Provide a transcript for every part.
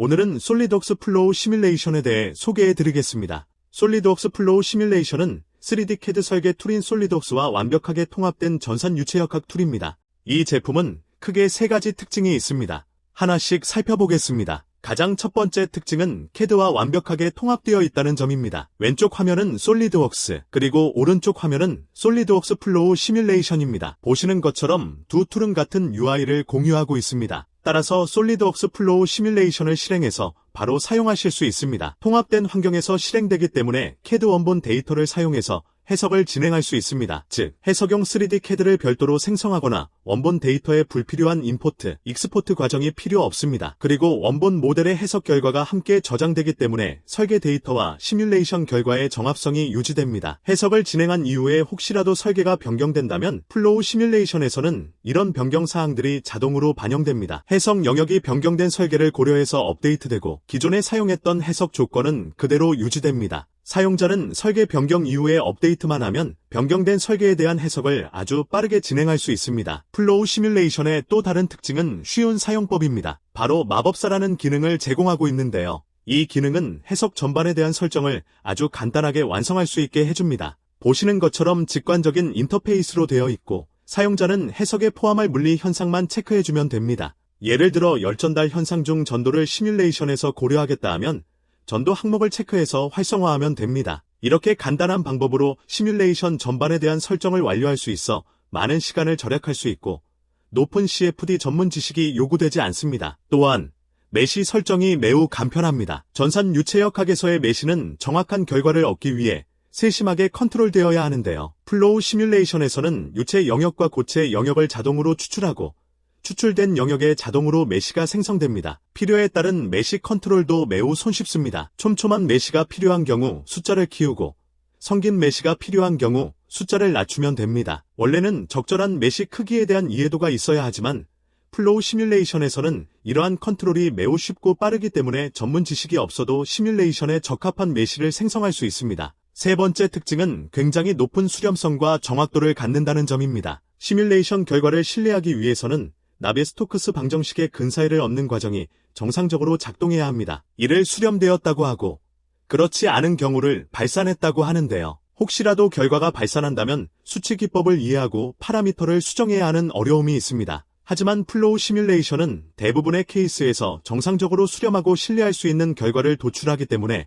오늘은 솔리드웍스 플로우 시뮬레이션에 대해 소개해 드리겠습니다. 솔리드웍스 플로우 시뮬레이션은 3D CAD 설계 툴인 솔리드웍스와 완벽하게 통합된 전산 유체역학 툴입니다. 이 제품은 크게 세 가지 특징이 있습니다. 하나씩 살펴보겠습니다. 가장 첫 번째 특징은 CAD와 완벽하게 통합되어 있다는 점입니다. 왼쪽 화면은 솔리드웍스, 그리고 오른쪽 화면은 솔리드웍스 플로우 시뮬레이션입니다. 보시는 것처럼 두 툴은 같은 UI를 공유하고 있습니다. 따라서 솔리드웍스 플로우 시뮬레이션을 실행해서 바로 사용하실 수 있습니다. 통합된 환경에서 실행되기 때문에 CAD 원본 데이터를 사용해서 해석을 진행할 수 있습니다. 즉, 해석용 3D CAD를 별도로 생성하거나 원본 데이터에 불필요한 임포트, 익스포트 과정이 필요 없습니다. 그리고 원본 모델의 해석 결과가 함께 저장되기 때문에 설계 데이터와 시뮬레이션 결과의 정합성이 유지됩니다. 해석을 진행한 이후에 혹시라도 설계가 변경된다면 플로우 시뮬레이션에서는 이런 변경 사항들이 자동으로 반영됩니다. 해석 영역이 변경된 설계를 고려해서 업데이트되고 기존에 사용했던 해석 조건은 그대로 유지됩니다. 사용자는 설계 변경 이후에 업데이트만 하면 변경된 설계에 대한 해석을 아주 빠르게 진행할 수 있습니다. 플로우 시뮬레이션의 또 다른 특징은 쉬운 사용법입니다. 바로 마법사라는 기능을 제공하고 있는데요. 이 기능은 해석 전반에 대한 설정을 아주 간단하게 완성할 수 있게 해줍니다. 보시는 것처럼 직관적인 인터페이스로 되어 있고 사용자는 해석에 포함할 물리 현상만 체크해주면 됩니다. 예를 들어 열전달 현상 중 전도를 시뮬레이션에서 고려하겠다 하면 전도 항목을 체크해서 활성화하면 됩니다. 이렇게 간단한 방법으로 시뮬레이션 전반에 대한 설정을 완료할 수 있어 많은 시간을 절약할 수 있고 높은 CFD 전문 지식이 요구되지 않습니다. 또한 메시 설정이 매우 간편합니다. 전산 유체역학에서의 메시는 정확한 결과를 얻기 위해 세심하게 컨트롤되어야 하는데요. 플로우 시뮬레이션에서는 유체 영역과 고체 영역을 자동으로 추출하고 추출된 영역에 자동으로 메시가 생성됩니다. 필요에 따른 메시 컨트롤도 매우 손쉽습니다. 촘촘한 메시가 필요한 경우 숫자를 키우고 성긴 메시가 필요한 경우 숫자를 낮추면 됩니다. 원래는 적절한 메시 크기에 대한 이해도가 있어야 하지만 플로우 시뮬레이션에서는 이러한 컨트롤이 매우 쉽고 빠르기 때문에 전문 지식이 없어도 시뮬레이션에 적합한 메시를 생성할 수 있습니다. 세 번째 특징은 굉장히 높은 수렴성과 정확도를 갖는다는 점입니다. 시뮬레이션 결과를 신뢰하기 위해서는 나비 스토크스 방정식의 근사이를 얻는 과정이 정상적으로 작동해야 합니다. 이를 수렴되었다고 하고 그렇지 않은 경우를 발산했다고 하는데요. 혹시라도 결과가 발산한다면 수치 기법을 이해하고 파라미터를 수정해야 하는 어려움이 있습니다. 하지만 플로우 시뮬레이션은 대부분의 케이스에서 정상적으로 수렴하고 신뢰할 수 있는 결과를 도출하기 때문에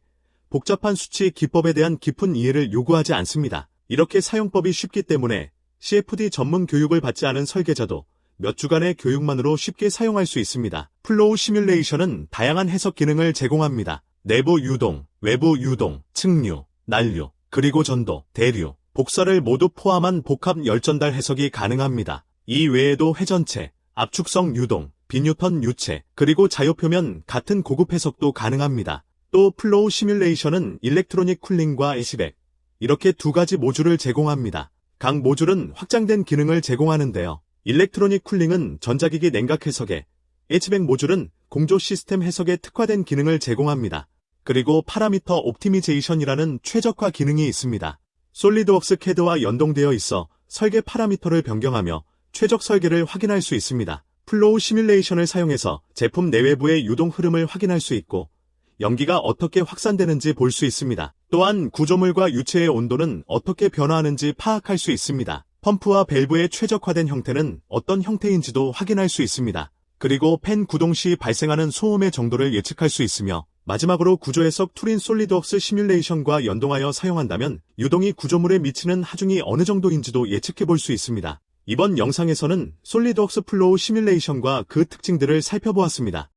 복잡한 수치 기법에 대한 깊은 이해를 요구하지 않습니다. 이렇게 사용법이 쉽기 때문에 CFD 전문 교육을 받지 않은 설계자도 몇 주간의 교육만으로 쉽게 사용할 수 있습니다. 플로우 시뮬레이션은 다양한 해석 기능을 제공합니다. 내부 유동, 외부 유동, 측류, 난류, 그리고 전도, 대류, 복사를 모두 포함한 복합 열전달 해석이 가능합니다. 이 외에도 회전체, 압축성 유동, 비뉴턴 유체, 그리고 자유표면 같은 고급 해석도 가능합니다. 또 플로우 시뮬레이션은 일렉트로닉 쿨링과 애시백, 이렇게 두 가지 모듈을 제공합니다. 각 모듈은 확장된 기능을 제공하는데요. 일렉트로닉 쿨링은 전자기기 냉각 해석에, H백 모듈은 공조 시스템 해석에 특화된 기능을 제공합니다. 그리고 파라미터 옵티미제이션이라는 최적화 기능이 있습니다. 솔리드웍스 CAD와 연동되어 있어 설계 파라미터를 변경하며 최적 설계를 확인할 수 있습니다. 플로우 시뮬레이션을 사용해서 제품 내외부의 유동 흐름을 확인할 수 있고 연기가 어떻게 확산되는지 볼 수 있습니다. 또한 구조물과 유체의 온도는 어떻게 변화하는지 파악할 수 있습니다. 펌프와 밸브의 최적화된 형태는 어떤 형태인지도 확인할 수 있습니다. 그리고 팬 구동 시 발생하는 소음의 정도를 예측할 수 있으며 마지막으로 구조 해석 툴인 솔리드웍스 시뮬레이션과 연동하여 사용한다면 유동이 구조물에 미치는 하중이 어느 정도인지도 예측해 볼 수 있습니다. 이번 영상에서는 솔리드웍스 플로우 시뮬레이션과 그 특징들을 살펴보았습니다.